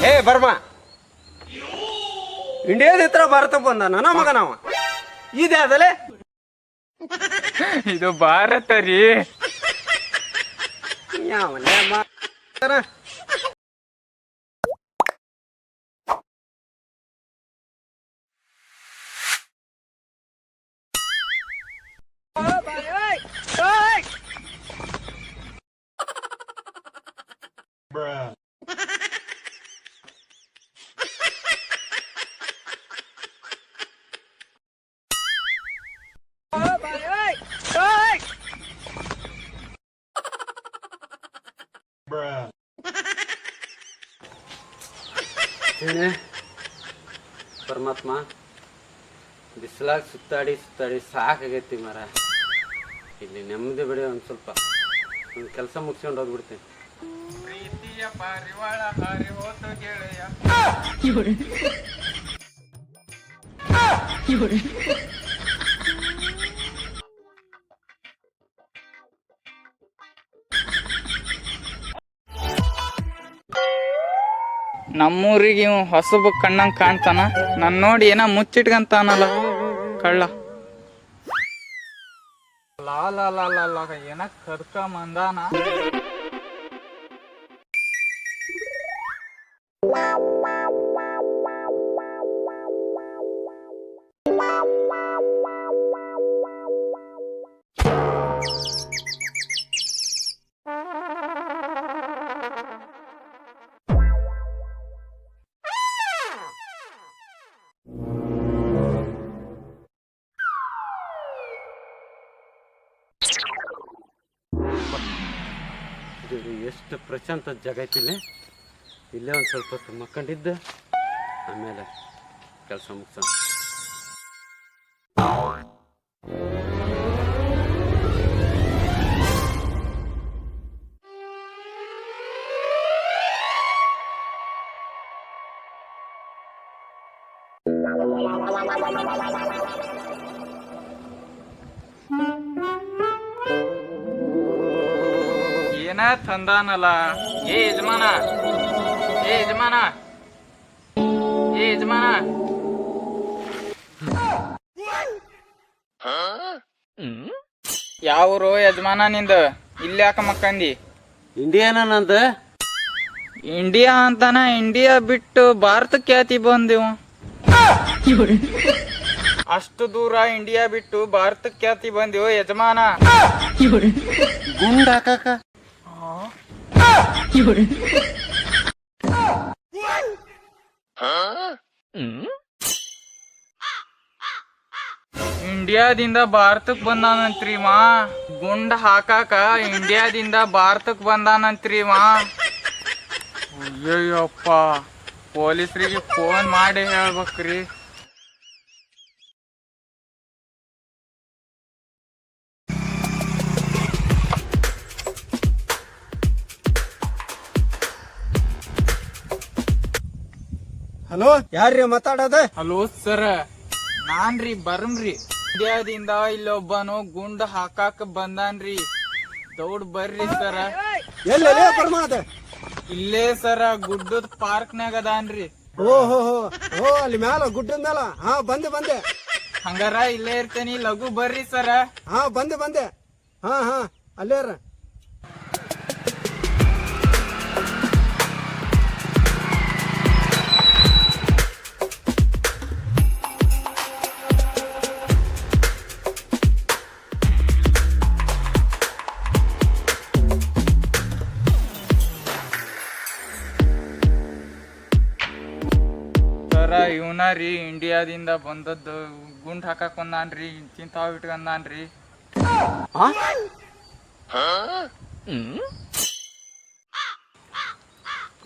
ಹೇ Burma. ಇಂಡಿಯಾದ ಹತ್ರ ಭಾರತ ಬಂದ ನನ್ನ ಮಗ ನಾವ ಇದೆ ಅದಲೇ? ಇದು ಭಾರತ ರೀ. ಯಾವನೇ ಪರಮಾತ್ಮ ಬಿಸಿಲಾಗ ಸುತ್ತಾಡಿ ಸುತ್ತಾಡಿ ಸಾಕಾಗೈತಿ ಮರ ಇಲ್ಲಿ ನೆಮ್ಮದಿ ಬಿಡಿ ಒಂದು ಸ್ವಲ್ಪ. ಒಂದು ಕೆಲಸ ಮುಗಿಸ್ಕೊಂಡು ಹೋಗ್ಬಿಡ್ತೀನಿ. ಪ್ರೀತಿಯ ಪಾರಿವಾಳ ಹಾರಿ ಹೋತು ಗೆಳೆಯ. ನಮ್ಮೂರಿಗೆ ಇವ್ ಹೊಸಬ ಕಣ್ಣಂಗ್ ಕಾಣ್ತಾನ? ನನ್ ನೋಡಿ ಏನ ಮುಚ್ಚಿಟ್ಕಂತಾನಲ್ಲ. ಕಳ್ಳ. ಏನ ಕರ್ಕ ಇದು ಎಷ್ಟು ಪ್ರಶಾಂತ ಜಾಗ ಐತಿಲ್ಲ ಇಲ್ಲೇ ಒಂದು ಸ್ವಲ್ಪ ಹೊತ್ತು ಮಕ್ಕಂಡಿದ್ದು. ಆಮೇಲೆ ಕೆಲಸ ಮುಗಿಸೋಣ. ಏನ ತಂದಾನಲ್ಲ. ಏ ಯಜಮಾನ ಏ ಯಜಮಾನ ಏ ಯಜಮಾನ. ಯಾವ್ರು ಯಜಮಾನ ನಿಂದ? ಇಲ್ಲಿ ಯಾಕ ಮಕ್ಕಂದಿ? ಇಂಡಿಯಾನ ನಂದ? ಇಂಡಿಯಾ ಅಂತಾನ ಇಂಡಿಯಾ ಬಿಟ್ಟು ಭಾರತ ಖ್ಯಾತಿ ಬಂದಿವ ಅಷ್ಟು ದೂರ ಇಂಡಿಯಾ ಬಿಟ್ಟು ಭಾರತ ಖ್ಯಾತಿ ಬಂದಿವ ಯಜಮಾನ. ಗುಂಡ್ ಹಾಕಾಕ ಇಂಡಿಯಾದಿಂದ ಭಾರತಕ್ ಬಂದಾನಂತ್ರಿ ಮಾ. ಗುಂಡ್ ಹಾಕಾಕ ಇಂಡಿಯಾದಿಂದ ಭಾರತಕ್ ಬಂದಾನಂತ್ರಿ ಮಾ. ಅಯ್ಯಯ್ಯಪ್ಪ, ಪೊಲೀಸರಿಗೆ ಫೋನ್ ಮಾಡಿ ಹೇಳ್ಬೇಕ್ರಿ. ಹಲೋ? ಯಾರ್ರಿ ಮಾತಾಡೋದು? Hello sir. ನಾನ್ರಿ ಬರ್ಮ್ರಿ. ಇಂಡಿಯಾದಿಂದ ಇಲ್ಲೊಬ್ಬನು ಗುಂಡ್ ಹಾಕಾಕ ಬಂದಾನ್ರಿ. ದೌಡ್ ಬರ್ರಿ ಸರ. ಎಲ್ಲೇ ಪರಮಾತ ಇಲ್ಲೇ ಸರ ಗುಡ್ಡದ ಪಾರ್ಕ್ನಾಗ ಅದಾನ್ರಿ. ಓ ಹೋ ಹೋ ಓ ಅಲ್ಲಿ ಮ್ಯಾಲ ಗುಡ್ಡದ ಮ್ಯಾಲ ಹಾ ಬಂದೆ ಬಂದೆ. ಹಂಗಾರ ಇಲ್ಲೇ ಇರ್ತೇನಿ ಲಘು ಬರ್ರಿ ಸರ. ಹಾ ಬಂದೆ ಬಂದೆ. ಹಾ ಹಾ ಅಲ್ಲೇ ಸರ ಇವನ ರೀ ಇಂಡಿಯಾದಿಂದ ಬಂದದ್ದು. ಗುಂಡ್ ಹಾಕಾಕ್ ಬಂದಾನ್ರಿ ತಿಂತಾವ್ ಇಟ್ಕೊಂಡಾನ್ರಿ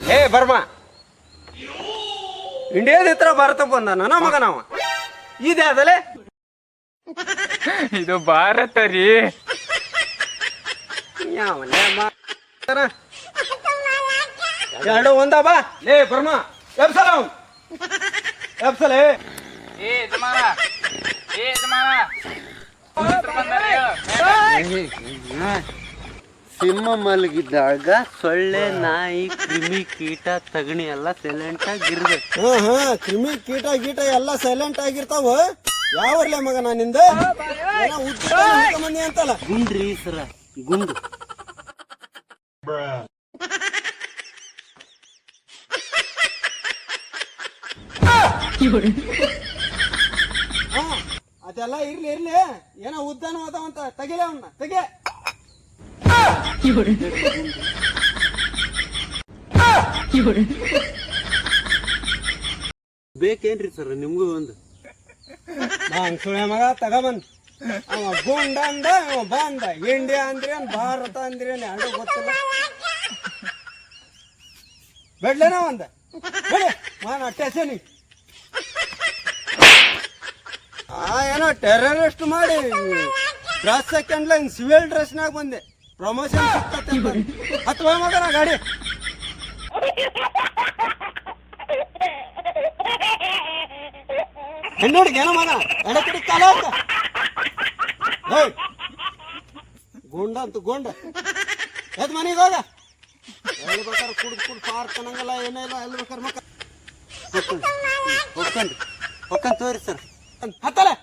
ಹೇ ಬರ್ಮಾ. ಇಂಡಿಯಾದ ಹತ್ರ ಭಾರತ ಬಂದ ನನ್ನ ಮಗ ನಾವ. ಇದೆ ಅದಲೇ? ಇದು ಭಾರತ ರೀ. ಯಾವನೇ ಎರಡು ಒಂದ ಬಾ. ಲೇ ಬರ್ಮಾ. ಎಬ್ಸಲ ಅವ್ನ್. ಎಬ್ಸಲೆ ಏ ಯಜಮಾನ. ಏ ಯಜಮಾನ. ಪವಿತ್ರ ಸಿಂಹ ಮಲಗಿದ್ದಾಗ ಸೊಳ್ಳೆ ನಾಯಿ ಕ್ರಿಮಿ ಕೀಟ ತಗಣಿ ಎಲ್ಲ ಸೈಲೆಂಟ್ ಆಗಿರ್ಬೇಕು ಹಾ ಹಾ ಕ್ರಿಮಿ ಕೀಟ ಗೀಟ ಎಲ್ಲ ಸೈಲೆಂಟ್ ಆಗಿರ್ತಾವ. ಯಾವರ್ಲೆ ಮಗ ನಾನಿಂದ ಏನೋ ಉದ್ದ ಮಂದಿ ಅಂತಲ್ಲ. ಗುಂಡ್ರಿ ಸರ ಗುಂಡು. ಹಾ ಅದೆಲ್ಲ ಇರ್ಲಿ ಇರ್ಲಿ. ಏನೋ ಉದ್ದಾನ ಹೋದವಂತ ತೆಗಿಲೆ ಅವನ್ನ ತೆಗೆ. ಬೇಕೇನ್ರಿ ಸರ್ ನಿಮ್ಗೂ ಒಂದು? ನಾನ್ ಸುಳೆ ಮಗ ತಗೊಂಬಂದ್ ಅವ ಗುಂಡ ಅಂದ ಅವ ಬಂದ ಇಂಡಿಯಾ ಅಂದ್ರೆ ಭಾರತ ಅಂದ್ರೆ ಅಂದ್ರೆ ಗೊತ್ತಿಲ್ಲ. ಬೆಡ್ಲೇನ ಒಂದ. ಮಾನ ಮಾನ ಟೆಸನಿ ಆ, ಏನೋ ಟೆರರಿಸ್ಟ್ ಮಾಡಿ. ಡ್ರೆಸ್ ಸೆಕೆಂಡ್ ಹಿಂಗ್ ಸಿವಿಲ್ ಡ್ರೆಸ್ನಾಗ ಬಂದೆ. ಪ್ರಮೋಷನ್ ಹತ್ತು ಮಗನ ಗಾಡಿ. ಹೆಣ್ಣುಡಿಗೆ ಏನೋ ಮಗ ಎಡಕಡಿ ಕಾಲ ಅಂತ ಏಯ್. ಗುಂಡ ಅಂತ ಗುಂಡ. ಎದ್ ಮನೆಗೆ ಹೋಗ. ಎಲ್ಲಿ ಬೇಕಾದ್ರೆ ಕುಡ್ದು ಪಾರ್ಕ್ ಅನ್ನಂಗಲ್ಲ ಇಲ್ಲ, ಎಲ್ಲಿ ಬೇಕಾದ್ರೆ ಮಕ್ಕ ಹೊಕ್ಕಂಡ್ ಹೊಕ್ಕಂಡ್ ತೋರಿ ಸರ್. હતા